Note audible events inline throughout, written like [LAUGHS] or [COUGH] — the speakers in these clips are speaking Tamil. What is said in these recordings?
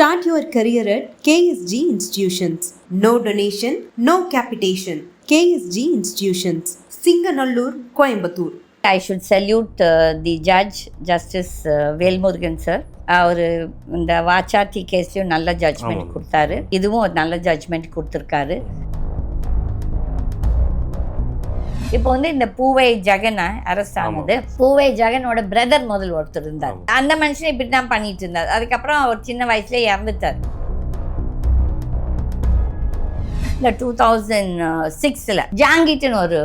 Start your career at KSG Institutions. No donation, no capitation. KSG Institutions. Singanallur, Coimbatore. I should salute the judge justice Velmurugan sir அவர் இந்த வாச்சாத்தி கேஸ்லையும் நல்ல ஜட்ஜ்மெண்ட். கொடுத்தாரு இதுவும் ஒரு நல்ல ஜட்ஜ்மெண்ட் கொடுத்துருக்காரு இப்போ வந்து இந்த பூவை ஜெகன் அரெஸ்ட் ஆனது பூவை ஜெகனோட பிரதர் முதல் ஒருத்தர் இருந்தார். அந்த மனுஷன் இப்படி தான் பண்ணிட்டு இருந்தார். அதுக்கப்புறம் அவர் சின்ன வயசுல இறந்துட்டார். இந்த டூ தௌசண்ட் சிக்ஸில் ஜாங்கிட்னு ஒரு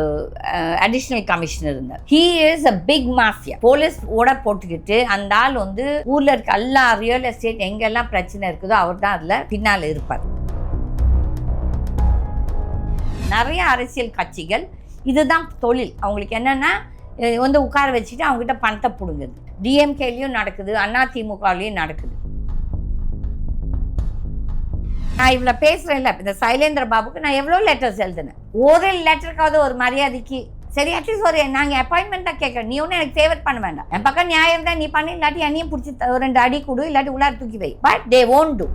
அடிஷ்னல் கமிஷனர் இருந்தார். He is a big mafia police ஓட போட்டுக்கிட்டு அந்த ஆள் வந்து ஊரில் இருக்க எல்லா ரியல் எஸ்டேட் எங்கெல்லாம் பிரச்சனை இருக்குதோ அவர் தான் அதில் பின்னால் இருப்பார். நிறைய அரசியல் கட்சிகள் இதுதான் தொழில். அவங்களுக்கு என்னென்னா வந்து உட்கார வச்சுட்டு அவங்ககிட்ட பணத்தை பிடுங்குது. டிஎம்கேலையும் நடக்குது அதிமுகலையும் நடக்குது. நான் இவ்வளோ பேசுகிறேன்ல இந்த சைலேந்திர பாபுக்கு நான் எவ்வளோ லெட்டர்ஸ் எழுதினேன்? ஒரு லெட்டருக்காவது ஒரு மரியாதைக்கு. சரி அட்லீஸ்ட் ஒரு நாங்கள் அப்பாயின்மெண்ட் தான் கேட்குறேன் நீ ஒன்றும் எனக்கு ஃபேவர் பண்ண வேண்டாம். என் பக்கம் நியாயம் தான் நீ பண்ணி இல்லாட்டி என்னையும் பிடிச்சி ஒரு ரெண்டு அடி கொடு இல்லாட்டி உள்ளார தூக்கி வை. But they won't do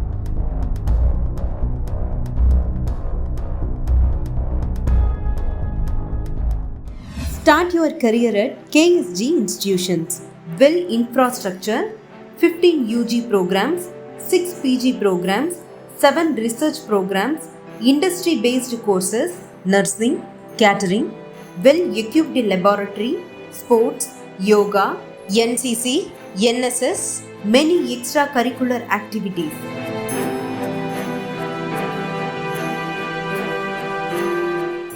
Start your career at KSG Institutions. Well infrastructure, 15 UG programs, 6 PG programs, 7 research programs, industry based courses, nursing, catering, well equipped laboratory, sports, yoga, NCC, NSS, many extracurricular activities.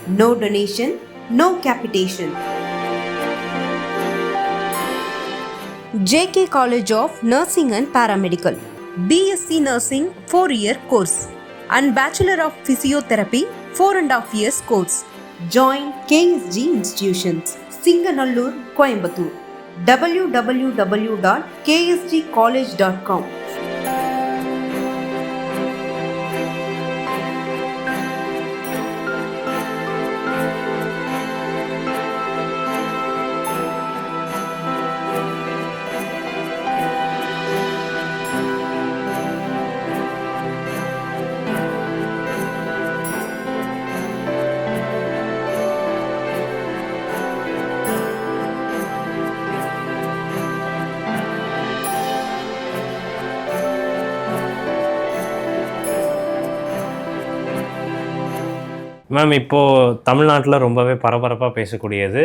No donation, no capitation. JK College of Nursing and Paramedical. BSc Nursing 4 year course and Bachelor of Physiotherapy 4 and half years course. Join KSG Institutions, Singanallur, Coimbatore. www.ksgcollege.com. Ma'am இப்போது தமிழ்நாட்டில் ரொம்பவே பரபரப்பாக பேசக்கூடியது.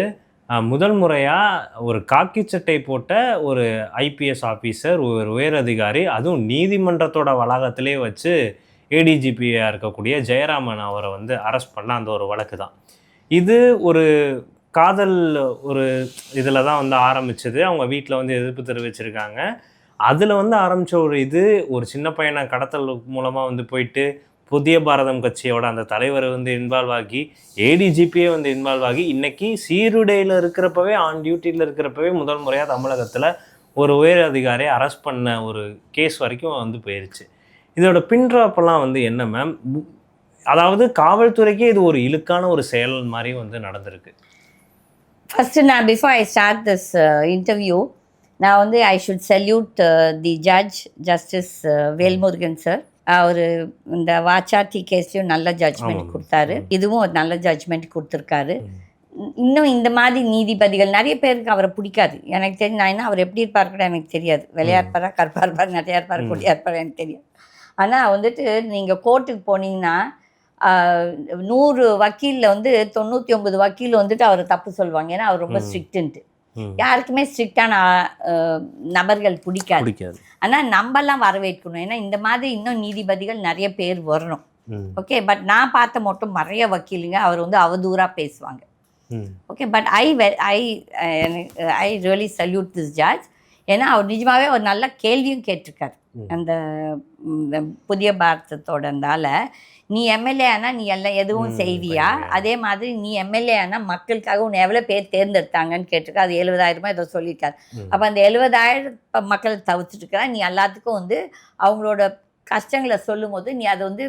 முதல் முறையாக ஒரு காக்கி சட்டை போட்ட ஒரு ஐபிஎஸ் ஆஃபீஸர் ஒரு உயர் அதிகாரி அதுவும் நீதிமன்றத்தோட வளாகத்திலே வச்சு ஏடிஜிபியாக இருக்கக்கூடிய ஜெயராமன் அவரை வந்து அரெஸ்ட் பண்ண அந்த ஒரு வழக்கு தான். இது ஒரு காதல் ஒரு இதில் தான் வந்து ஆரம்பிச்சது. அவங்க வீட்டில் வந்து எதிர்ப்பு தெரிவிச்சிருக்காங்க. அதில் வந்து ஆரம்பித்த ஒரு இது ஒரு சின்ன பையனை கடத்தல் மூலமாக வந்து போயிட்டு புதிய பாரதம் கட்சியோட அந்த தலைவர் வந்து இன்வால்வ் ஆகி ஏடிஜிபியே வந்து இன்வால்வ் ஆகி இன்னைக்கு சீருடையில் இருக்கிறப்பவே ஆன் டியூட்டியில் இருக்கிறப்பவே முதல் முறையாக தமிழகத்தில் ஒரு உயர் அதிகாரியை அரெஸ்ட் பண்ண ஒரு கேஸ் வரைக்கும் வந்து போயிருச்சு. இதோட பின்ட்ராப்பெல்லாம் வந்து என்ன மேம் அதாவது காவல்துறைக்கே இது ஒரு இழுக்கான ஒரு செயல் மாதிரி வந்து நடந்திருக்கு. ஃபஸ்ட்டு நான் before I start this interview நான் வந்து I should salute the judge justice Velmurugan sir அவர் இந்த வாச்சாத்தி கேஸ்லையும் நல்ல ஜட்ஜ்மெண்ட். கொடுத்தாரு. இதுவும் ஒரு நல்ல ஜட்ஜ்மெண்ட் கொடுத்துருக்காரு. இன்னும் இந்த மாதிரி நீதிபதிகள் நிறைய பேருக்கு அவரை பிடிக்காது. எனக்கு தெரிஞ்சு நான் என்ன அவர் எப்படி இருப்பார் கூட எனக்கு தெரியாது. வெள்ளையா இருப்பாரா கருப்பா இருப்பார் நிறையா இருப்பார். கொடியா இருப்பார் எனக்கு தெரியாது. ஆனால் வந்துட்டு நீங்கள் கோர்ட்டுக்கு போனீங்கன்னா நூறு வக்கீலில் வந்து தொண்ணூற்றி ஒன்பது வக்கீல் வந்துட்டு அவர் தப்பு சொல்லுவாங்க. ஏன்னா அவர் ரொம்ப. ஸ்ட்ரிக்ட்டுன்ட்டு. யாருக்குமே ஸ்ட்ரிக்டான நபர்கள் பிடிக்காது. ஆனால் நம்மலாம் வரவேற்கணும். ஏன்னா இந்த மாதிரி இன்னும் நீதிபதிகள் நிறைய பேர் வரணும். ஓகே பட் நான் பார்த்த மட்டும் நிறைய வக்கீலுங்க அவர் வந்து அவதூறாக பேசுவாங்க. Okay but I I I really salute this judge ஏன்னா அவர் நிஜமாவே ஒரு நல்ல கேள்வியும் கேட்டிருக்காரு. அந்த புதிய பாரதத்தோட நீ எம்எல்ஏ ஆனா நீ எல்லாம் எதுவும் செய்வியா. அதே மாதிரி நீ எம்எல்ஏ ஆனா மக்களுக்காக உன்னை எவ்வளோ பேர் தேர்ந்தெடுத்தாங்கன்னு கேட்டிருக்கா அது எழுபதாயிரமா ஏதோ சொல்லியிருக்காரு. அப்போ அந்த எழுபதாயிரம் மக்கள் தவிர்த்துட்டு இருக்கிறா நீ எல்லாத்துக்கும் வந்து அவங்களோட கஷ்டங்களை சொல்லும் போது நீ அதை வந்து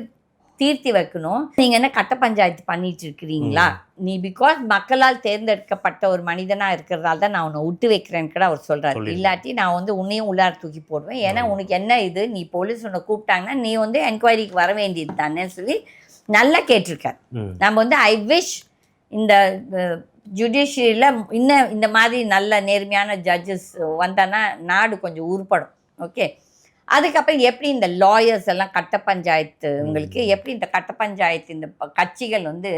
தீர்த்தி வைக்கணும். நீங்க என்ன கட்ட பஞ்சாயத்து பண்ணிட்டு இருக்கிறீங்களா நீ பிகாஸ் மக்களால் தேர்ந்தெடுக்கப்பட்ட ஒரு மனிதனா இருக்கிறதால தான் நான் உன்னை விட்டு வைக்கிறேன்னு கூட அவர் சொல்றாரு. இல்லாட்டி நான் வந்து உன்னையும் உள்ளார தூக்கி போடுவேன். ஏன்னா உனக்கு என்ன இது? நீ போலீஸ் உன்னை கூப்பிட்டாங்கன்னா நீ வந்து என்கொயரிக்கு வர வேண்டியது தானேன்னு சொல்லி நல்லா கேட்டிருக்காரு. நம்ம வந்து ஐ விஷ் இந்த ஜுடிஷியரியில் இன்னும் இந்த மாதிரி நல்ல நேர்மையான ஜட்ஜஸ் வந்தான்னா நாடு கொஞ்சம் உருப்படும். ஓகே அதுக்கப்புறம் எப்படி இந்த லாயர்ஸ் எல்லாம் கட்ட பஞ்சாயத்து உங்களுக்கு எப்படி இந்த கட்ட பஞ்சாயத்து இந்த கட்சிகள் வந்து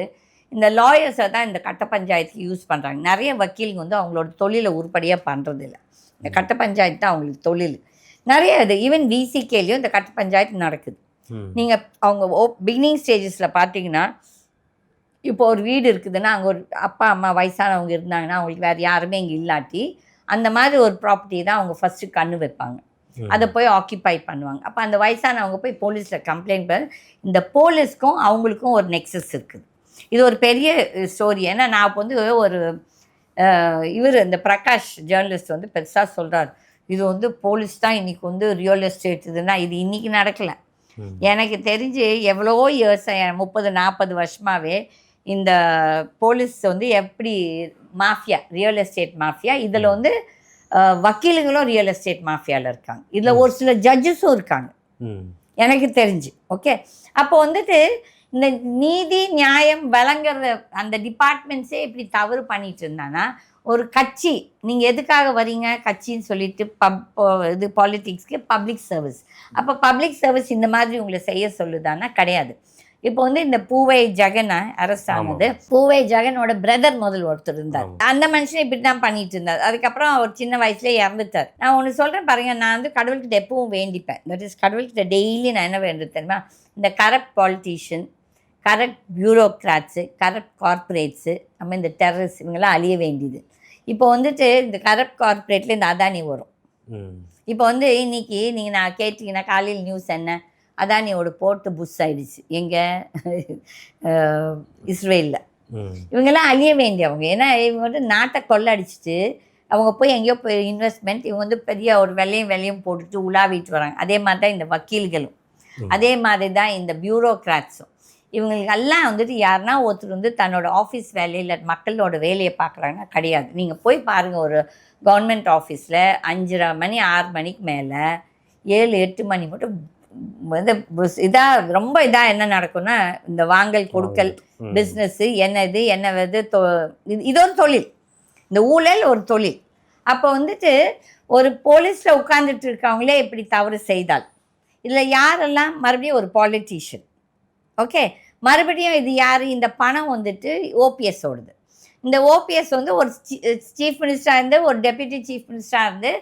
இந்த லாயர்ஸை தான் இந்த கட்ட பஞ்சாயத்துக்கு யூஸ் பண்ணுறாங்க நிறைய வக்கீலுங்க வந்து அவங்களோட தொழிலை உருப்படியாக பண்ணுறது இல்லை இந்த கட்ட பஞ்சாயத்து தான் அவங்களுக்கு தொழில். நிறைய இது ஈவன் விசிகேலையும் இந்த கட்ட பஞ்சாயத்து நடக்குது. நீங்கள் அவங்க ஓ பிகினிங் ஸ்டேஜஸில் பார்த்தீங்கன்னா இப்போ ஒரு வீடு இருக்குதுன்னா அங்கே ஒரு அப்பா அம்மா வயசானவங்க இருந்தாங்கன்னா அவங்களுக்கு வேறு யாருமே இங்கே இல்லாட்டி அந்த மாதிரி ஒரு ப்ராப்பர்ட்டி தான் அவங்க ஃபஸ்ட்டு கண்ணு வைப்பாங்க. அதை போய் ஆக்கிபை பண்ணுவாங்க. அப்போ அந்த வயசானவங்க போய் போலீஸில் கம்ப்ளைண்ட் பண்ண இந்த போலீஸ்க்கும் அவங்களுக்கும் ஒரு நெக்ஸஸ் இருக்குது. இது ஒரு பெரிய ஸ்டோரி ஏன்னா நான் இப்போ வந்து ஒரு இவர் இந்த பிரகாஷ் ஜேர்னலிஸ்ட் வந்து பெருசாக சொல்கிறார் இது வந்து போலீஸ் தான் இன்னைக்கு வந்து ரியல் எஸ்டேட் இதுன்னா இது இன்னைக்கு நடக்கலை. எனக்கு தெரிஞ்சு எவ்வளோ இயர்ஸ் முப்பது நாற்பது வருஷமாவே இந்த போலீஸ் வந்து எப்படி மாஃபியா ரியல் எஸ்டேட் மாஃபியா இதில் வந்து வக்கீலுங்களும் ரியல் எஸ்டேட் மாஃபியாவில் இருக்காங்க. இதில் ஒரு சில ஜட்ஜஸும் இருக்காங்க. எனக்கு தெரிஞ்சு. ஓகே அப்போ வந்துட்டு இந்த நீதி நியாயம் வழங்குற அந்த டிபார்ட்மெண்ட்ஸே இப்படி தவறு பண்ணிட்டு இருந்தானா ஒரு கட்சி நீங்கள் எதுக்காக வரீங்க? கட்சின்னு சொல்லிட்டு பப் இது பாலிட்டிக்ஸ்க்கு பப்ளிக் சர்வீஸ் அப்போ பப்ளிக் சர்வீஸ் இந்த மாதிரி உங்களை செய்ய சொல்லுதானா கிடையாது. இப்போ வந்து இந்த பூவை ஜெகன் அரெஸ்ட் ஆனது பூவை ஜெகனோட பிரதர் முதல் ஒருத்தர் இருந்தார். அந்த மனுஷன் இப்படி தான் பண்ணிட்டு இருந்தார். அதுக்கப்புறம் அவர் சின்ன வயசுல இறந்துட்டார். நான் ஒன்று சொல்கிறேன் பாருங்க நான் வந்து கடவுள்கிட்ட எப்பவும் வேண்டிப்பேன். தட் இஸ் கடவுள்கிட்ட டெய்லி நான் என்ன வேண்டுது தெரியுமா? இந்த corrupt politician corrupt bureaucrats corrupt corporates நம்ம இந்த டெரரிஸ்ட் இவங்கெல்லாம் அழிய வேண்டியது. இப்போ வந்துட்டு இந்த கரப்ட் கார்ப்பரேட்டில் இந்த அதானி வரும். இப்போ வந்து இன்னைக்கு நீங்கள் நான் கேட்டிங்கன்னா காலையில் நியூஸ் என்ன? அதானியோட போர்ட்டு புஷ் ஆயிடுச்சு. எங்கே? இஸ்ரேலில். இவங்கெல்லாம் அழிய வேண்டியவங்க ஏன்னா இவங்க வந்து நாட்டை கொள்ளடிச்சிட்டு அவங்க போய் எங்கேயோ போய் இன்வெஸ்ட்மெண்ட் இவங்க வந்து பெரிய ஒரு வெள்ளையும் வெள்ளையும் போட்டுட்டு உலாவிட்டு வராங்க. அதே மாதிரி தான் இந்த வக்கீல்களும். அதே மாதிரி தான் இந்த பியூரோக்ராட்ஸும் இவங்களுக்கெல்லாம் வந்துட்டு யாருன்னா ஒருத்தர் வந்து தன்னோட ஆஃபீஸ் வேலையில் மக்களோட வேலையை பார்க்குறாங்கன்னா கிடையாது. நீங்கள் போய் பாருங்கள் ஒரு கவர்மெண்ட் ஆஃபீஸில் அஞ்சரை மணி ஆறு மணிக்கு மேலே ஏழு எட்டு மணி மட்டும் வந்து இதாக ரொம்ப இதாக என்ன நடக்கும்னா இந்த வாங்கல் கொடுக்கல். பிஸ்னஸ்ஸு என்ன இது என்ன இது தொ- இது- ஒரு தொழில். இந்த ஊழல் ஒரு தொழில். அப்போ வந்துட்டு ஒரு போலீஸில் உட்கார்ந்துட்டு இருக்கவங்களே இப்படி தவறு செய்தால் இதில் யாரெல்லாம் மறுபடியும் ஒரு பாலிட்டிஷியன் ஓகே மறுபடியும் இது யார்? இந்த பணம் வந்துட்டு ஓபிஎஸ் ஓடுது. இந்த ஓபிஎஸ் வந்து ஒரு சீஃப் மினிஸ்டராக இருந்து ஒரு டெப்யூட்டி சீஃப் மினிஸ்டராக இருந்து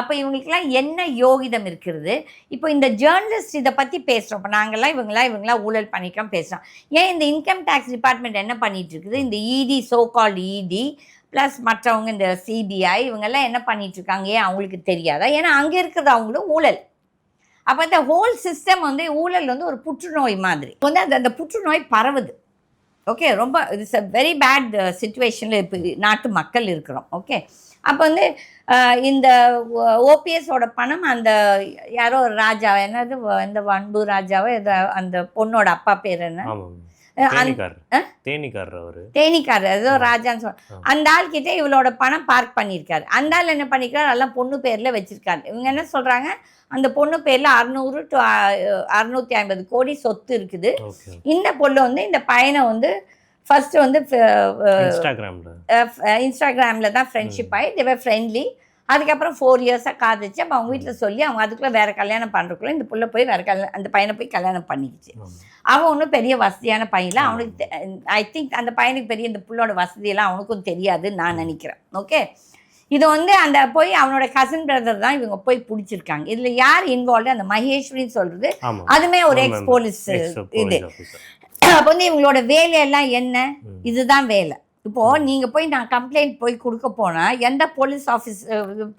அப்போ இவங்களுக்கெல்லாம் என்ன யோகிதம் இருக்கிறது? இப்போ இந்த ஜேர்னலிஸ்ட் இதை பற்றி பேசுகிறோம் இப்போ நாங்கள்லாம் இவங்களாம் இவங்களாம் ஊழல் பண்ணிக்கலாம் பேசுகிறோம் ஏன் இந்த இன்கம் டேக்ஸ் டிபார்ட்மெண்ட் என்ன பண்ணிகிட்ருக்குது இருக்குது? இந்த இடி சோ கால்டு இடி ப்ளஸ் மற்றவங்க இந்த சிபிஐ இவங்கெல்லாம் என்ன பண்ணிகிட்ருக்காங்க ஏன் அவங்களுக்கு தெரியாதா? ஏன்னா அங்கே இருக்கிறது அவங்களும் ஊழல். அப்போ இந்த ஹோல் சிஸ்டம் வந்து ஊழல் வந்து ஒரு புற்றுநோய் மாதிரி. வந்து அந்த அந்த புற்றுநோய் பரவுது. ஓகே ரொம்ப இட்ஸ் அ வெரி பேட் சுச்சுவேஷனில் இப்போ நாட்டு மக்கள் இருக்கிறோம். ஓகே அப்போ வந்து அஹ், இந்த ஓபிஎஸோட பணம் அந்த யாரோ ஒரு ராஜா என்னது இந்த வன்பு ராஜாவோ ஏதோ அந்த பொண்ணோட அப்பா பேர் என்ன? தேனிக்காரர். ஏதோ ராஜான்னு சொல் ஆ. அந்த ஆள் கிட்ட இவளோட பணம் பார்க் பண்ணியிருக்காரு. அந்த ஆள் என்ன பண்ணிருக்காரு எல்லாம் பொண்ணு பேர்ல வச்சிருக்காரு. இவங்க என்ன சொல்றாங்க? அந்த பொண்ணு பேர்ல அறுநூறு டு அறுநூத்தி ஐம்பது கோடி சொத்து இருக்குது. இந்த பொண்ணு வந்து இந்த பையனை வந்து ஃபர்ஸ்ட் வந்து இன்ஸ்டாகிராம்ல தான் ஃப்ரெண்ட்ஷிப் ஆகி தேவர் ஃப்ரெண்ட்லி அதுக்கப்புறம் ஃபோர் இயர்ஸாக காதிச்சு அப்போ அவங்க வீட்டில் சொல்லி அவங்க அதுக்குள்ளே வேற கல்யாணம் பண்ணுறக்குள்ள இந்த புள்ள போய் வேற கல்யாணம் அந்த பையனை போய் கல்யாணம் பண்ணிக்கிச்சு. அவன் ஒன்றும் பெரிய வசதியான பையன் ஆமா. அவனுக்கு ஐ திங்க் அந்த பையனுக்கு பெரிய இந்த புள்ளோட வசதியெல்லாம் அவனுக்கும் தெரியாதுன்னு நான் நினைக்கிறேன். ஓகே இது வந்து அந்த போய் அவனோட கசின் பிரதர் தான் இவங்க போய் பிடிச்சிருக்காங்க. இதில் யார் இன்வால்வ் அந்த மகேஸ்வரின்னு சொல்றது. அதுமே ஒரு எக்ஸ். போலீஸ் இது. அப்போ வந்து இவங்களோட வேலையெல்லாம் என்ன. இதுதான் வேலை. இப்போ நீங்க போய் நான் கம்ப்ளைண்ட் போய் கொடுக்க போனா எந்த போலீஸ் ஆஃபீஸ்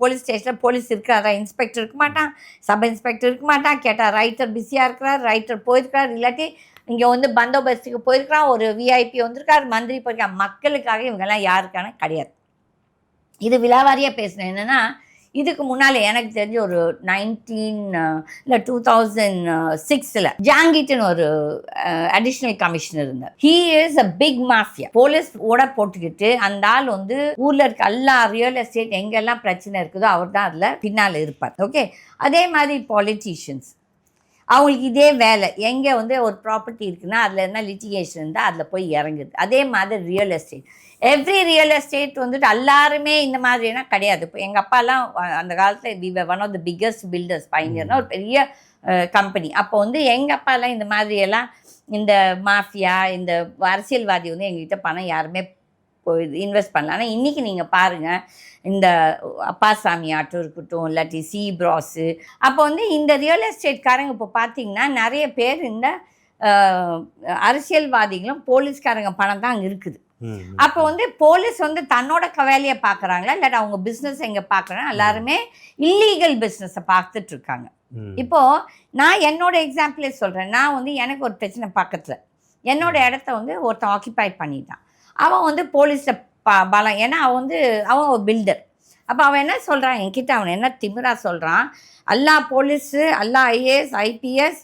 போலீஸ் ஸ்டேஷன்ல போலீஸ் இருக்காரா இன்ஸ்பெக்டர் இருக்க மாட்டான். சப் இன்ஸ்பெக்டர் இருக்க மாட்டான். கேட்டா ரைட்டர் பிஸியா இருக்கிறார். ரைட்டர் போயிருக்கார் இல்லாட்டி இங்க வந்து பந்தோபஸ்துக்கு போயிருக்கான் ஒரு விஐபி வந்திருக்கார். மந்திரி போயிருக்கார். மக்களுக்காக இவங்கெல்லாம் யாருக்கான? கிடையாது. இது விழாவாரியாக பேசுனேன் என்னன்னா இதுக்கு முன்னால் எனக்கு தெரிஞ்ச ஒரு நைன்டீன் இல்லை டூ தௌசண்ட் சிக்ஸில் ஜாங்கிட்டன் ஒரு அடிஷ்னல் கமிஷனர் இருந்தார். He is a big mafia police ஓட போட்டுக்கிட்டு அந்த ஆள் வந்து ஊரில் இருக்க எல்லா ரியல் எஸ்டேட் எங்கெல்லாம் பிரச்சனை இருக்குதோ அவர் தான் அதில் பின்னால் இருப்பார். ஓகே அதே மாதிரி பாலிட்டிஷியன்ஸ் அவங்களுக்கு இதே வேலை. எங்கே வந்து ஒரு ப்ராப்பர்ட்டி இருக்குன்னா அதில் என்ன லிட்டிகேஷன் இருந்தால் அதில் போய் இறங்குது. அதே மாதிரி real estate every real estate வந்துட்டு எல்லாருமே இந்த மாதிரினா கிடையாது. இப்போ எங்கள் அப்பாலாம் அந்த காலத்தில் we one of the biggest builders பைனியர்னா ஒரு பெரிய கம்பெனி அப்போ வந்து எங்கள் அப்பாலாம் இந்த மாதிரியெல்லாம் இந்த மாஃபியா இந்த அரசியல்வாதி வந்து எங்ககிட்ட பணம் யாருமே இன்வெஸ்ட் பண்ணல. ஆனால் இன்றைக்கி நீங்கள் பாருங்கள் இந்த அப்பாசாமி ஆட்டம் இருக்கட்டும் இல்லாட்டி சி ப்ராஸு அப்போ வந்து இந்த ரியல் எஸ்டேட்காரங்க இப்போ பார்த்தீங்கன்னா நிறைய பேர் இந்த அரசியல்வாதிகளும் போலீஸ்காரங்க பணம் தான் அங்கே இருக்குது. அப்போ வந்து போலீஸ் வந்து தன்னோட க- வேலையை பார்க்குறாங்களா இல்லாட்டி அவங்க பிஸ்னஸ் எங்கே பார்க்குறாங்க எல்லாருமே இல்லீகல் பிஸ்னஸை பார்த்துட்டு இருக்காங்க. இப்போ நான் என்னோட எக்ஸாம்பிளே சொல்கிறேன் நான் வந்து எனக்கு ஒரு பிரச்சனை பக்கத்தில். என்னோட இடத்த வந்து ஒருத்தன் ஆக்கிபை பண்ணிட்டான். அவன் வந்து போலீஸை ப பலம் ஏன்னா அவன் வந்து அவன் ஒரு பில்டர் அப்போ அவன் என்ன சொல்கிறான் என்கிட்ட அவன் என்ன திமிரா சொல்கிறான் எல்லா போலீஸு எல்லா ஐஏஎஸ் ஐபிஎஸ்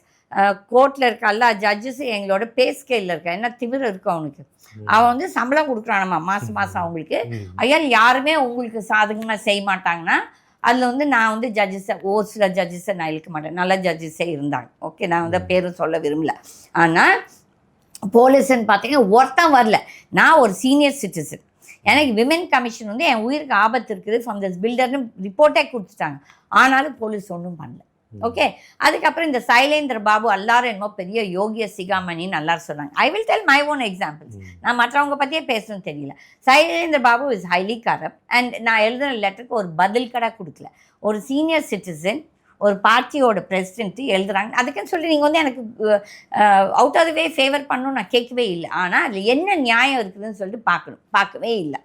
கோர்ட்டில் இருக்க எல்லா ஜட்ஜஸு எங்களோட பே ஸ்கேலில் இருக்க? என்ன திமிரு இருக்கும் அவனுக்கு? அவன் வந்து சம்பளம் கொடுக்குறானம்மா மாதம் மாதம் அவங்களுக்கு. ஐயா யாருமே உங்களுக்கு சாதகமாக செய்ய மாட்டாங்கன்னா அதில் வந்து நான் வந்து ஜட்ஜஸை ஒரு சில ஜட்ஜஸை நான் இழுக்க மாட்டேன். நல்ல ஜட்ஜஸே இருந்தாங்க. ஓகே நான் வந்து பேரும் சொல்ல விரும்பல. ஆனால் போலீஸ்ன்னு பார்த்தீங்கன்னா ஒருத்தன் வரல. நான் ஒரு சீனியர் சிட்டிசன் எனக்கு விமென் கமிஷன் வந்து என் உயிருக்கு ஆபத்து இருக்குது. ஃப்ரம் திஸ் பில்டர்னு ரிப்போர்ட்டே கொடுத்துட்டாங்க. ஆனாலும் போலீஸ் ஒன்றும் பண்ணல. ஓகே அதுக்கப்புறம் இந்த சைலேந்திர பாபு எல்லாரும் என்னமோ பெரிய யோகிய சிகாமணின்னு எல்லாரும் சொன்னாங்க I will tell my own examples நான் மற்றவங்க பற்றியே பேசணும்னு தெரியல. Sylendra Babu is highly corrupt and நான் எழுதின லெட்டருக்கு ஒரு பதில் கடை கொடுக்கல. ஒரு சீனியர் சிட்டிசன் ஒரு பார்ட்டியோட பிரசிடென்ட் எழுதுறாங்க. அதுக்குன்னு சொல்லி நீங்கள் வந்து எனக்கு அவுட் ஆஃப் வே ஃபேவர் பண்ணணும் நான் கேட்கவே இல்லை. ஆனால் அதில் என்ன நியாயம் இருக்குதுன்னு சொல்லிட்டு பார்க்கணும். பார்க்கவே இல்லை.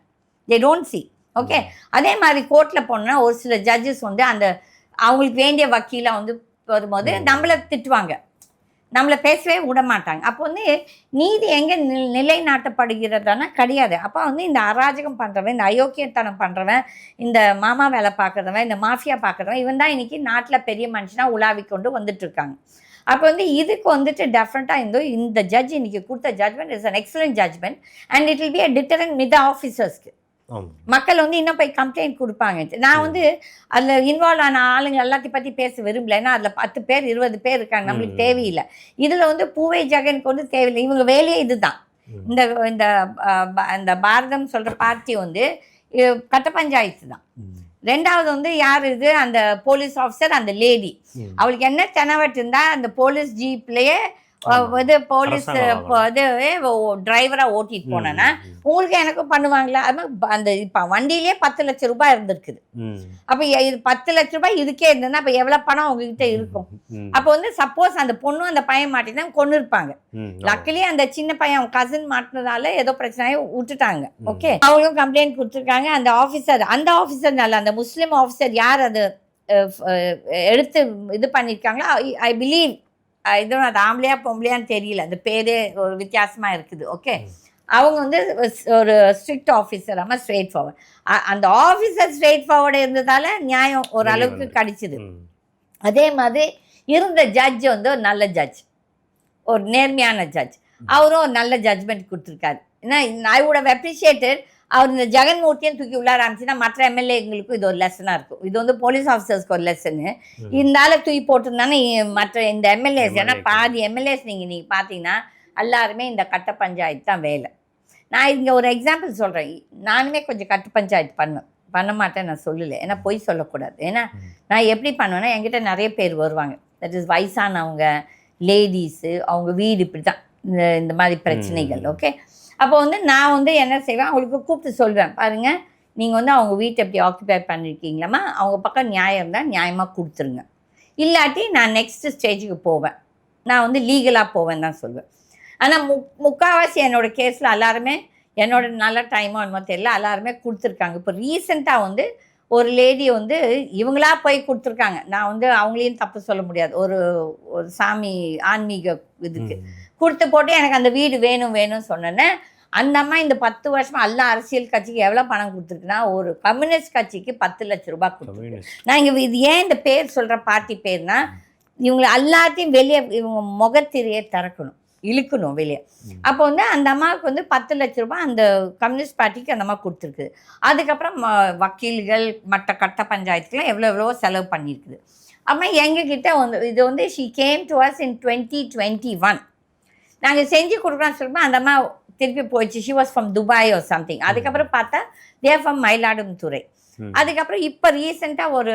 They don't see. ஓகே அதே மாதிரி கோர்ட்டில் போனோன்னா ஒரு சில ஜட்ஜஸ் வந்து அந்த அவங்களுக்கு வேண்டிய வக்கீலை வந்து வரும்போது நம்மளை திட்டுவாங்க. நம்மளை பேசவே விட மாட்டாங்க அப்போ வந்து நீதி எங்கே நில் நிலைநாட்டப்படுகிறதானா கிடையாது. அப்போ வந்து இந்த அராஜகம் பண்ணுறவன் இந்த அயோக்கியத்தனம் பண்ணுறவன் இந்த மாமா வேலை பார்க்குறவன் இந்த மாஃபியா பார்க்குறவன் இவன் தான் இன்னைக்கு நாட்டில் பெரிய மனுஷனாக உலாவி கொண்டு வந்துட்டு இருக்காங்க. அப்போ வந்து இதுக்கு வந்துட்டு டெஃபரெண்ட்டாக இந்த இந்த ஜட்ஜ் இன்னைக்கு கொடுத்த judgement is an excellent judgement and it will be a deterrent மித ஆஃபீஸர்ஸ்க்கு. மக்கள் வந்து இன்னும் போய் கம்ப்ளைண்ட் கொடுப்பாங்க. நான் வந்து அதில் இன்வால்வ் ஆன ஆளுங்க எல்லாத்தையும் பற்றி பேச விரும்பல. ஏன்னா அதில் பத்து பேர் இருபது பேர் இருக்காங்க. நம்மளுக்கு. தேவையில்லை. இதில் வந்து பூவை ஜெகனுக்கு வந்து தேவையில்லை. இவங்க வேலையே இதுதான். இந்த இந்த இந்த பாரதம் சொல்கிற பார்ட்டி வந்து கட்ட பஞ்சாயத்து தான். ரெண்டாவது வந்து யார் இது? அந்த போலீஸ் ஆஃபீஸர் அந்த லேடி. அவளுக்கு என்ன தெனவட்டு இருந்தா அந்த போலீஸ் ஜீப்லயே. இது போலீஸ். இது டிரைவரா ஓட்டிட்டு போனேன்னா உங்களுக்கு எனக்கும் பண்ணுவாங்களா? அது அந்த இப்போ வண்டியிலே பத்து லட்சம் ரூபாய் இருந்திருக்குது. அப்போ இது பத்து லட்ச ரூபாய் இதுக்கே இருந்ததுன்னா அப்போ எவ்வளோ பணம் உங்ககிட்ட இருக்கும்? அப்போ வந்து சப்போஸ் அந்த பொண்ணும் அந்த பையன் மாட்டினா கொண்டு இருப்பாங்க. லக்கிலி அந்த சின்ன பையன் கசின் மாட்டினதால ஏதோ பிரச்சனையை விட்டுட்டாங்க. ஓகே அவங்களும் கம்ப்ளைண்ட் கொடுத்துருக்காங்க. அந்த ஆஃபீஸர் அந்த ஆஃபீஸர் நல்ல அந்த முஸ்லீம் ஆஃபீஸர் யார் அது எடுத்து இது பண்ணியிருக்காங்களோ ஐ பிலீவ் இதுவும் அது ஆம்பளையா பொம்பளையான்னு தெரியல. அந்த பேரே ஒரு வித்தியாசமா இருக்குது. ஓகே அவங்க வந்து ஒரு ஸ்ட்ரிக்ட் ஆஃபீஸர் ஆமாம் ஸ்ட்ரெயிட் ஃபார்வர்ட் அந்த ஆஃபீஸர் ஸ்ட்ரெயிட் ஃபார்வர்டு இருந்ததால நியாயம் ஒரு வெளிய அளவுக்கு வந்து. கிடைச்சிது அதே மாதிரி இருந்த ஜட்ஜ் வந்து ஒரு நல்ல ஜட்ஜ் ஒரு நேர்மையான ஜட்ஜ் அவரும் ஒரு நல்ல ஜட்ஜ்மெண்ட் கொடுத்துருக்காரு. ஏன்னா ஐ would have appreciated அவர் இந்த ஜெகன்மூர்த்தியும் தூக்கி உள்ளார ஆரம்பிச்சுன்னா மற்ற எம்எல்ஏங்களுக்கும் இது ஒரு லெசனாக இருக்கும். இது வந்து போலீஸ் ஆஃபீஸர்ஸ்க்கு ஒரு லெசனு ம். இந்த ஆளை தூக்கி போட்டிருந்தானே மற்ற இந்த எம்எல்ஏஸ் ஏன்னா. பாதி எம்எல்ஏஸ் நீங்கள் நீங்கள் பார்த்தீங்கன்னா எல்லாருமே இந்த கட்ட பஞ்சாயத்து தான் வேலை. நான் இங்கே ஒரு எக்ஸாம்பிள் சொல்கிறேன் நானுமே கொஞ்சம் கட்ட பஞ்சாயத்து பண்ணுவேன். பண்ண மாட்டேன் நான் சொல்லலை. ஏன்னா பொய் சொல்லக்கூடாது. ஏன்னா. நான் எப்படி பண்ணுவேன்னா என்கிட்ட நிறைய பேர் வருவாங்க. தட் இஸ் வயசானவங்க லேடிஸு அவங்க வீடு இப்படி தான் இந்த இந்த மாதிரி பிரச்சனைகள். ஓகே அப்போ வந்து நான் வந்து என்ன செய்வேன்? அவங்களுக்கு கூப்பிட்டு சொல்வேன் பாருங்க நீங்கள் வந்து அவங்க வீட்டை எப்படி ஆக்குபை பண்ணியிருக்கீங்களாம்மா அவங்க பக்கம் நியாயம் இருந்தால் நியாயமாக கொடுத்துருங்க. இல்லாட்டி நான் நெக்ஸ்ட் ஸ்டேஜுக்கு போவேன். நான் வந்து லீகலாக போவேன் தான் சொல்வேன். ஆனால் மு முக்கால்வாசி என்னோட கேஸில் எல்லாருமே என்னோட நல்ல டைமோ என்னமோ தெரியல. எல்லாருமே கொடுத்துருக்காங்க. இப்போ ரீசெண்டாக வந்து ஒரு லேடி வந்து இவங்களா போய் கொடுத்துருக்காங்க. நான் வந்து அவங்களையும் தப்பு சொல்ல முடியாது. ஒரு ஒரு சாமி ஆன்மீக இதுக்கு. கொடுத்து போட்டு எனக்கு அந்த வீடு வேணும் வேணும்னு சொன்னேன்னே அந்த அம்மா இந்த பத்து வருஷமா எல்லா அரசியல் கட்சிக்கு எவ்வளோ பணம் கொடுத்துருக்குன்னா ஒரு கம்யூனிஸ்ட் கட்சிக்கு பத்து லட்ச ரூபாய் கொடுத்துருக்கு. நான் இங்கே இது ஏன் இந்த பேர் சொல்கிற பார்ட்டி பேர்னா இவங்க எல்லாத்தையும் வெளியே இவங்க முகத்திரையை திறக்கணும் இழுக்கணும் வெளியே. அப்போ வந்து அந்த அம்மாவுக்கு வந்து பத்து லட்ச ரூபாய் அந்த கம்யூனிஸ்ட் பார்ட்டிக்கு அந்த அம்மா கொடுத்துருக்கு. அதுக்கப்புறம் வக்கீல்கள் மற்ற கட்ட பஞ்சாயத்துக்குலாம் எவ்வளோ எவ்வளவோ செலவு பண்ணியிருக்குது. அம்மா எங்ககிட்ட வந்து இது வந்து she came to us in twenty twenty one நாங்கள் செஞ்சு கொடுக்குறோம்னு சொல்லும்போது அந்த அம்மா திருப்பி போயிடுச்சு. ஷி வாஸ் ஃப்ரம் துபாய் ஒரு சம்திங் அதுக்கப்புறம் பார்த்தா தேர் ஃப்ரம் மயிலாடுதுறை. அதுக்கப்புறம் இப்போ ரீசெண்டாக ஒரு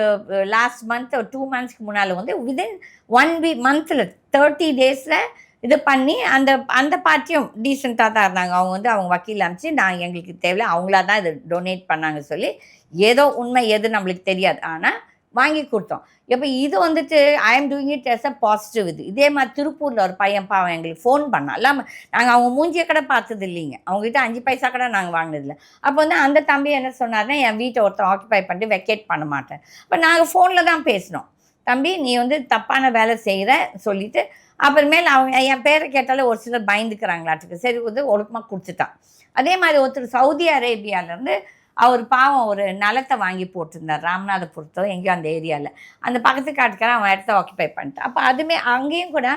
லாஸ்ட் மந்த் ஒரு டூ மந்த்ஸ்க்கு முன்னால் வந்து விதின் ஒன் வீக் மந்தில் தேர்ட்டி டேஸில் இது பண்ணி அந்த அந்த பார்ட்டியும் டீசெண்டாக தான் இருந்தாங்க. அவங்க வந்து அவங்க வக்கீல் அனுப்பிச்சு நான் எங்களுக்கு தேவையில்ல அவங்களா தான் இது டொனேட் பண்ணாங்க சொல்லி ஏதோ உண்மை எது நம்மளுக்கு தெரியாது. ஆனால் வாங்கி கொடுத்தோம். இப்போ இது வந்துட்டு I am doing it as a positive இது. இதே மாதிரி திருப்பூரில் ஒரு பையன் பாவம் எங்களுக்கு ஃபோன் பண்ணான் இல்லாமல் நாங்கள் அவங்க மூஞ்சிய கடை பார்த்தது இல்லைங்க. அவங்ககிட்ட அஞ்சு பைசா கடை நாங்கள் வாங்கினதில்ல. அப்போ வந்து அந்த தம்பி என்ன சொன்னார்னா என் வீட்டை ஒருத்தன் ஆக்குபை பண்ணிட்டு வெக்கேட் பண்ண மாட்டேன். அப்போ நாங்கள் ஃபோனில் தான் பேசினோம். தம்பி நீ வந்து தப்பான வேலை செய்கிற சொல்லிட்டு அப்புறமேல் அவங்க என் பேரை கேட்டாலே ஒரு சிலர் பயந்துக்கிறாங்களாட்டுக்கு. சரி வந்து ஒழுக்கமாக கொடுத்துட்டான். அதே மாதிரி ஒருத்தர் சவுதி அரேபியாவிலேருந்து அவர் பாவம் ஒரு நிலத்தை வாங்கி போட்டிருந்தார். ராமநாதபுரத்தோ எங்கேயோ அந்த ஏரியாவில் அந்த பக்கத்து காட்டுக்காரன் அவன் இடத்த ஆக்கிபை பண்ணிட்டான். அப்போ அதுமே அங்கேயும் கூட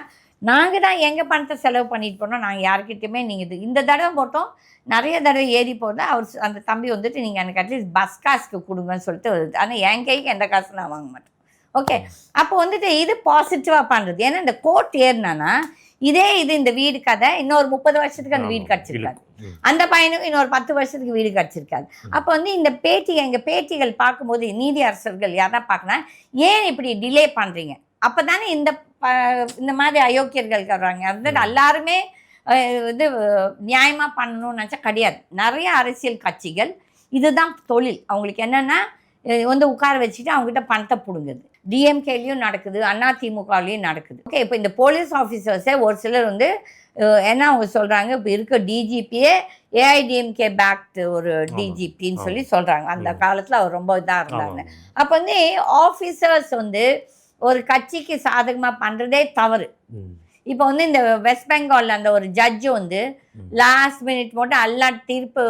நாங்கள் தான் எங்கள் பணத்தை செலவு பண்ணிட்டு போனோம். நாங்கள் யார்கிட்டயுமே நீங்கள் இது இந்த தடவை போட்டோம் நிறைய தடவை ஏறி போது அவர் அந்த தம்பி வந்துட்டு நீங்கள் எனக்கு அட்லீஸ்ட் பஸ் காசுக்கு கொடுங்கன்னு சொல்லிட்டு ஆனால் என் கைக்கு எந்த காசும் நான் வாங்க மாட்டேன். ஓகே அப்போ வந்துட்டு இது பாசிட்டிவாக பண்ணுறது ஏன்னா இந்த கோர்ட் ஏறினானா இதே இது இந்த வீடு கதை. இன்னொரு முப்பது வருஷத்துக்கு அந்த வீடு கிடச்சிருக்காது. அந்த பையனுக்கு இன்னொரு பத்து வருஷத்துக்கு வீடு கிடச்சிருக்காது. அப்போ வந்து இந்த பேட்டி எங்கள் பேட்டிகள் பார்க்கும்போது நீதி அரசர்கள் யாரா பார்க்கணும் ஏன் இப்படி டிலே பண்ணுறீங்க அப்போ தானே இந்த இந்த மாதிரி அயோக்கியர்கள் வர்றாங்க. வந்து எல்லாருமே இது நியாயமாக பண்ணணும்னு நினச்சா கிடையாது. நிறைய அரசியல் கட்சிகள் இதுதான் தொழில். அவங்களுக்கு என்னென்னா வந்து உட்கார வச்சுட்டு அவங்ககிட்ட பணத்தை பிடுங்குது டிஎம்கேலையும் நடக்குது அதிமுகலையும் நடக்குது ஓகே இப்போ இந்த போலீஸ் ஆஃபீஸர்ஸே ஒரு சிலர் வந்து என்ன அவங்க சொல்கிறாங்க இப்போ இருக்க டிஜிபியே ஏஐடிஎம்கே பேக்ட் ஒரு. டிஜிபின்னு. சொல்லி சொல்கிறாங்க அந்த. காலத்தில் அவர் ரொம்ப இதாக இருந்தாங்க. அப்போ வந்து ஆஃபீஸர்ஸ் வந்து ஒரு கட்சிக்கு சாதகமாக பண்ணுறதே தவறு. இப்போ வந்து இந்த வெஸ்ட் பெங்காலில் அந்த ஒரு ஜட்ஜு வந்து. லாஸ்ட் மினிட் மட்டும் எல்லா தீர்ப்பு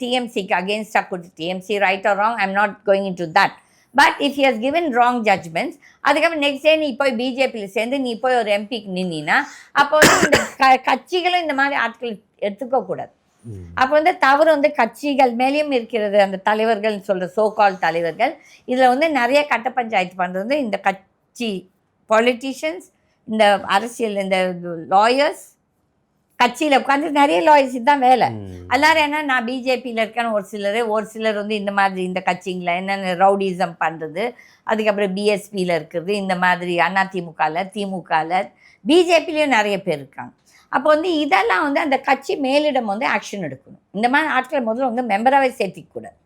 டிஎம்சிக்கு அகேன்ஸ்டாக கொடுத்து TMC right or wrong I'm not going into that but if has given wrong judgements அதுக்கப்புறம் நெக்ஸ்ட் டே நீ போய் பிஜேபியில் சேர்ந்து நீ போய் ஒரு எம்பிக்கு நின்னா அப்போ வந்து இந்த க கட்சிகளும் இந்த மாதிரி ஆட்கள் எடுத்துக்க கூடாது. அப்போ வந்து தவறு வந்து கட்சிகள் மேலேயும் இருக்கிறது அந்த தலைவர்கள் சொல்கிற சோகால் தலைவர்கள் இதில் வந்து நிறைய கட்ட பஞ்சாயத்து பண்ணுறது வந்து இந்த கட்சி பொலிட்டிஷியன்ஸ் இந்த அரசியல் இந்த லாயர்ஸ் கட்சியில் உட்காந்து நிறைய லாயர்ஸ் தான் வேலை. எல்லாரும் என்ன நான் பிஜேபியில் இருக்கேன்னு ஒரு சிலர் ஒரு சிலர் வந்து இந்த மாதிரி இந்த கட்சிங்கள என்னென்ன ரவுடிசம் பண்ணுறது அதுக்கப்புறம் பிஎஸ்பியில் இருக்கிறது இந்த மாதிரி அதிமுகவில் திமுகவில் பிஜேபிலையும் நிறைய பேர் இருக்காங்க. அப்போ வந்து இதெல்லாம் வந்து அந்த கட்சி மேலிடம் வந்து ஆக்ஷன் எடுக்கணும். இந்த மாதிரி ஆட்களை முதல்ல வந்து மெம்பராகவே சேர்த்திக்க கூடாது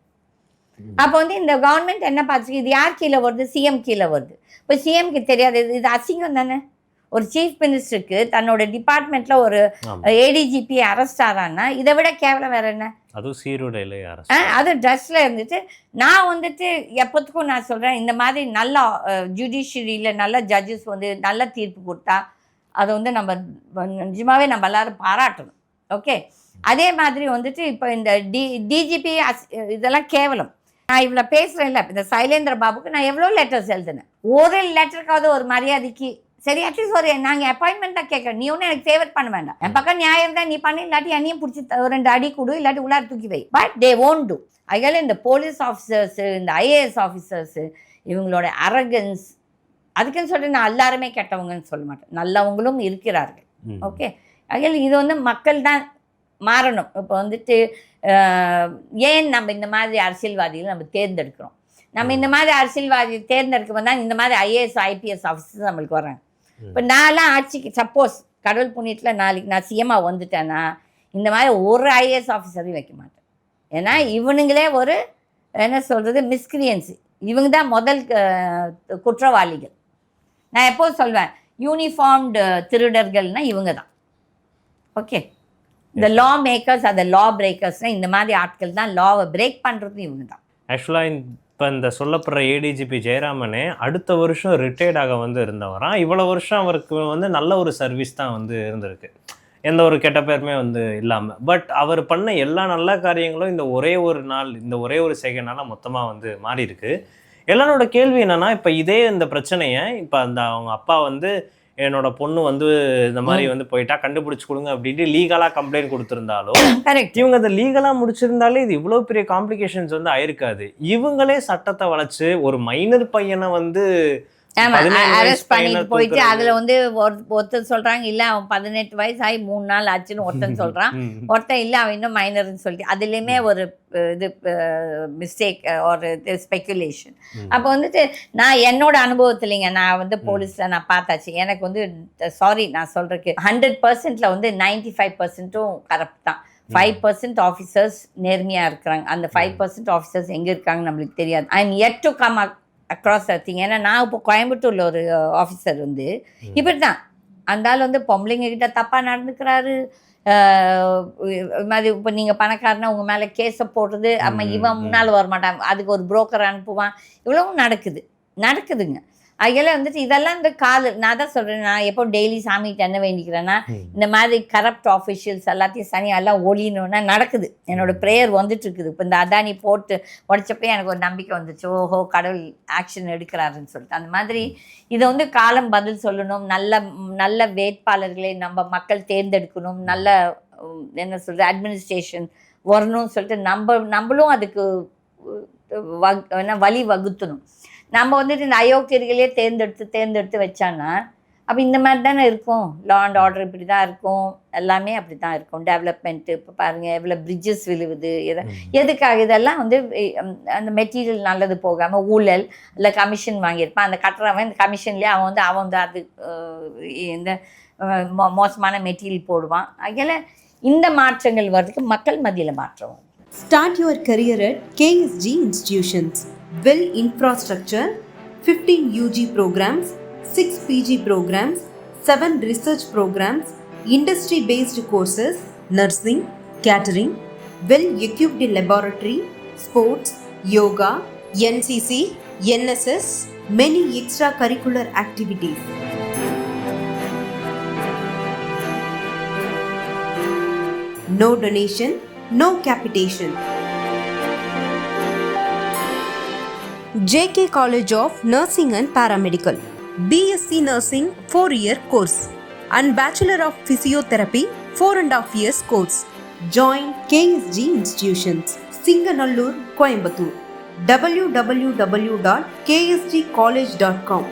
ம். அப்போ வந்து இந்த கவர்மெண்ட் என்ன பார்த்துருக்கு இது யார் கீழே வருது? சிஎம் கீழே வருது. இப்போ சிஎம்க்கு தெரியாது இது இது அசிங்கம் தானே? ஒரு சீஃப் மினிஸ்டருக்கு தன்னோட டிபார்ட்மெண்ட்டில் ஒரு. ஏடிஜிபி அரெஸ்ட் ஆகிறான்னா இதை விட கேவலம் வேற என்ன? அதுவும் சீருடையில அது ட்ரெஸ்ஸில் இருந்துட்டு நான் வந்துட்டு எப்போத்துக்கும் நான் சொல்கிறேன் இந்த மாதிரி நல்ல ஜுடிஷியரியில் நல்ல ஜட்ஜஸ் வந்து நல்ல தீர்ப்பு கொடுத்தா அதை வந்து நம்ம நிஜமாவே நம்ம எல்லாரும் பாராட்டணும். ஓகே அதே மாதிரி வந்துட்டு இப்போ இந்த டி டிஜிபி இதெல்லாம் கேவலம். நான் இவ்வளோ பேசுகிறேன்ல இந்த சைலேந்திர பாபுக்கு நான் எவ்வளோ லெட்டர்ஸ் எழுதினேன்? ஒரு லெட்டருக்காவது ஒரு மரியாதைக்கு சரி அட்லீஸ்ட் ஒரு நாங்கள் அப்பாயின்மெண்ட் தான் கேட்குறேன் நீ ஒன்றும் எனக்கு ஃபேவர் பண்ண வேண்டாம். என் பக்கம் நியாயம் தான் நீ பண்ணு இல்லாட்டி என்னையும் பிடிச்சி ஒரு ரெண்டு அடி கொடு இல்லாட்டி உள்ளார தூக்கி வை. பட் தே ஓன்ட் டூ அதனால இந்த போலீஸ் ஆஃபீஸர்ஸு இந்த ஐஏஎஸ் ஆஃபீஸர்ஸு இவங்களோட அரகன்ஸ் அதுக்குன்னு சொல்லிட்டு நான் எல்லாருமே கெட்டவங்கன்னு சொல்ல மாட்டேன். நல்லவங்களும் இருக்கிறார்கள். ஓகே அதில் இது வந்து மக்கள் தான் மாறணும். இப்போ வந்துட்டு ஏன் நம்ம இந்த மாதிரி அரசியல்வாதிகளை நம்ம தேர்ந்தெடுக்கிறோம்? நம்ம இந்த மாதிரி அரசியல்வாதி தேர்ந்தெடுக்க வந்தால் இந்த மாதிரி ஐஏஎஸ் ஐபிஎஸ் ஆஃபீஸர்ஸ் நம்மளுக்கு வராங்க ம். இப்போ நான்லாம் ஆட்சிக்கு சப்போஸ் கடவுள் புண்ணியத்தில் நாளைக்கு நான் சிஎம்மாக வந்துட்டேன்னா இந்த மாதிரி ஒரு ஐஏஎஸ் ஆஃபீஸரையும் வைக்க மாட்டேன். ஏன்னா இவனுங்களே ஒரு என்ன சொல்கிறது மிஸ்கிரியன்ஸ் இவங்க தான் முதல் குற்றவாளிகள். நான் எப்போதும் சொல்வேன் யூனிஃபார்ம்டு திருடர்கள்னா இவங்க தான் ஓகே இந்த லா மேக்கர்ஸ் அந்த லா பிரேக்கர்ஸ்னால் இந்த மாதிரி ஆட்கள் தான் லாவை பிரேக் பண்ணுறதும் இவங்க தான் ஆக்சுவலாக இப்போ இந்த சொல்லப்படுற ஏடிஜிபி ஜெயராமனே அடுத்த வருஷம் ரிட்டையர்ட் ஆக வந்து இருந்தவராம் இவ்வளோ வருஷம் அவருக்கு வந்து நல்ல ஒரு சர்வீஸ் தான் வந்து இருந்திருக்கு. எந்த ஒரு கெட்ட பேருமே வந்து இல்லாமல் பட் அவர் பண்ண எல்லா நல்ல காரியங்களும் இந்த ஒரே ஒரு நாள் இந்த ஒரே ஒரு செகண்டால மொத்தமாக வந்து மாறி இருக்கு எல்லாரோட கேள்வி என்னென்னா இப்போ இதே இந்த பிரச்சனையை இப்போ அந்த அவங்க அப்பா வந்து என்னோட பொண்ணு வந்து இந்த மாதிரி வந்து போயிட்டா கண்டுபிடிச்சு கொடுங்க அப்படின்ட்டு லீகலாக கம்ப்ளைண்ட் கொடுத்துருந்தாலும் கரெக்ட் இவங்க அதை லீகலாக முடிச்சிருந்தாலே இது இவ்வளோ பெரிய காம்ப்ளிகேஷன்ஸ் வந்து ஆயிருக்காது. இவங்களே சட்டத்தை வளைச்சு ஒரு மைனர் பையனை வந்து அரெஸ்ட் பண்ணிட்டு போயிட்டு. அதுல வந்து ஒரு- ஒருத்தர் சொல்றாங்க இல்ல அவன் பதினெட்டு வயசு ஆகி மூணு நாள் ஆச்சுன்னு ஒருத்தன் [LAUGHS] சொல்றான். ஒருத்தன் இல்ல அவன் இன்னும் மைனர்னு சொல்லிட்டு. அதுலயுமே ஒரு இது மிஸ்டேக் ஒரு இது ஸ்பெக்குலேஷன். அப்போ வந்துட்டு நான் என்னோட அனுபவத்துலங்க நான் வந்து போலீஸ்ல நான் பார்த்தாச்சு. எனக்கு வந்து சாரி நான் சொல்றதுக்கு ஹண்ட்ரட் பர்சன்ட்ல வந்து நைன்டி ஃபைவ் பர்சன்ட்டும் கரெக்ட் தான். ஃபைவ் பர்சன்ட் ஆஃபீஸர்ஸ் நேர்மையா இருக்கிறாங்க. அந்த ஃபைவ் பர்சன்ட் ஆஃபீஸர்ஸ் எங்க இருக்காங்க நம்மளுக்கு தெரியாது. I'm yet to come across thing ஏன்னா நான் இப்போ கோயம்புத்தூர்ல ஒரு ஆஃபீஸர் வந்து. இப்படி தான் அந்த ஆள் வந்து பொம்பளைங்க கிட்ட தப்பா நடந்துக்கிறாரு. இது மாதிரி இப்போ நீங்கள் பணக்காரனா உங்கள் மேலே கேஸை போடுறது. அம்மா இவன். முன்னால் வரமாட்டான். அதுக்கு ஒரு புரோக்கர் அனுப்புவான். இவ்வளவும் நடக்குது. நடக்குதுங்க. அதெல்லாம் வந்துட்டு இதெல்லாம் இந்த காது நான் தான் சொல்கிறேன் நான் எப்போ டெய்லி சாமிகிட்ட என்ன வேண்டிக்கிறேன்னா. இந்த மாதிரி கரப்ட் ஆஃபிஷியல்ஸ் எல்லாத்தையும் சனி எல்லாம் ஒழியணும்னா நடக்குது. என்னோட ப்ரேயர் வந்துட்டு இருக்குது இப்போ இந்த அதானி போட்டு உடச்சப்பே எனக்கு ஒரு நம்பிக்கை வந்துச்சு. ஓஹோ கடவுள் ஆக்ஷன் எடுக்கிறாருன்னு சொல்லிட்டு. அந்த மாதிரி இதை வந்து காலம் பதில் சொல்லணும். நல்ல நல்ல வேட்பாளர்களை நம்ம மக்கள் தேர்ந்தெடுக்கணும். நல்ல என்ன சொல்றது அட்மினிஸ்ட்ரேஷன் வரணும்னு சொல்லிட்டு நம்ம நம்மளும் அதுக்கு என்ன வழி வகுத்தணும். நம்ம வந்துட்டு இந்த அயோக்கியர்களே தேர்ந்தெடுத்து தேர்ந்தெடுத்து வச்சான்னா அப்போ இந்த மாதிரி தானே இருக்கும். லா அண்ட் ஆர்டர் இப்படி தான் இருக்கும். எல்லாமே அப்படி தான் இருக்கும். டெவலப்மெண்ட்டு இப்போ பாருங்கள் எவ்வளோ பிரிட்ஜஸ் விழுவுது எதை எதுக்காக இதெல்லாம் வந்து அந்த மெட்டீரியல் நல்லது போகாமல் ஊழல் இல்லை கமிஷன் வாங்கியிருப்பான். அந்த கட்டுறவன் இந்த கமிஷன்லேயே அவன் வந்து அவன் வந்து அது இந்த மோ- மோசமான மெட்டீரியல் போடுவான். அதில் இந்த மாற்றங்கள் வர்றதுக்கு மக்கள் மத்தியில் மாற்றம். Start your career at KSG Institutions. Well infrastructure, 15 UG programs, 6 PG programs, 7 research programs, industry based courses, nursing, catering, well equipped laboratory, sports, yoga, NCC, NSS, many extracurricular activities. No donation, no capitation. JK College of Nursing and Paramedical, BSc Nursing 4 year course, and Bachelor of Physiotherapy 4 and years course. Join KSG Institutions, Singanallur, Coimbatore. www.ksgcollege.com